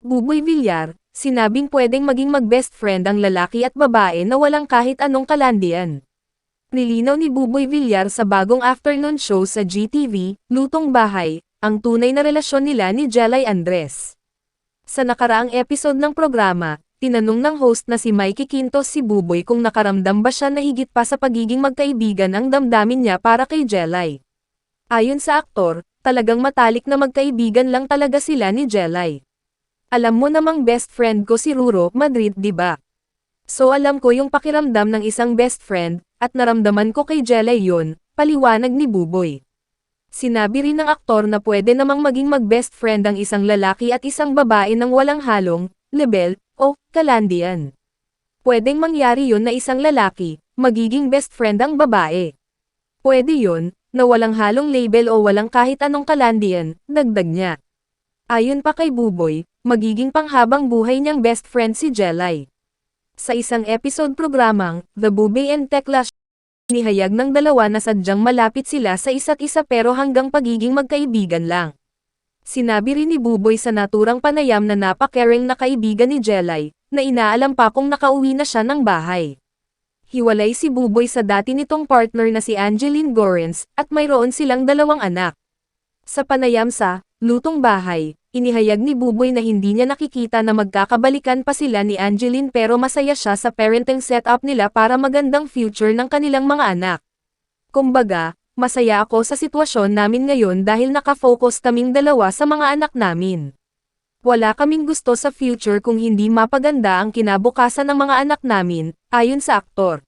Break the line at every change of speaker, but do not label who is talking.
Buboy Villar, sinabing pwedeng maging mag-best friend ang lalaki at babae na walang kahit anong kalandian. Nilinaw ni Buboy Villar sa bagong afternoon show sa GTV, Lutong Bahay, ang tunay na relasyon nila ni Jelay Andres. Sa nakaraang episode ng programa, tinanong ng host na si Mikey Quintos si Buboy kung nakaramdam ba siya na higit pa sa pagiging magkaibigan ang damdamin niya para kay Jelay. Ayon sa aktor, talagang matalik na magkaibigan lang talaga sila ni Jelay. Alam mo namang best friend ko si Ruro Madrid di ba? So alam ko yung pakiramdam ng isang best friend, at naramdaman ko kay Jelay yun, paliwanag ni Buboy. Sinabi rin ng aktor na pwede namang maging mag-best friend ang isang lalaki at isang babae ng walang halong, lebel, o kalandian. Pwedeng mangyari yun na isang lalaki, magiging best friend ang babae. Pwede yun, na walang halong label o walang kahit anong kalandian, dagdag niya. Ayon pa kay Buboy, magiging panghabang buhay niyang best friend si Jelay. Sa isang episode programang, The Bubay and Tekla nihayag ng dalawa na sadyang malapit sila sa isa't isa pero hanggang pagiging magkaibigan lang. Sinabi rin ni Buboy sa naturang panayam na napakaring na kaibigan ni Jelay, na inaalam pa kung nakauwi na siya ng bahay. Hiwalay si Buboy sa dati nitong partner na si Angeline Gorens, at mayroon silang dalawang anak. Sa panayam sa Lutong Bahay, inihayag ni Buboy na hindi niya nakikita na magkakabalikan pa sila ni Angeline pero masaya siya sa parenting setup nila para magandang future ng kanilang mga anak. Kumbaga, masaya ako sa sitwasyon namin ngayon dahil nakafocus kaming dalawa sa mga anak namin. Wala kaming gusto sa future kung hindi mapaganda ang kinabukasan ng mga anak namin, ayon sa aktor.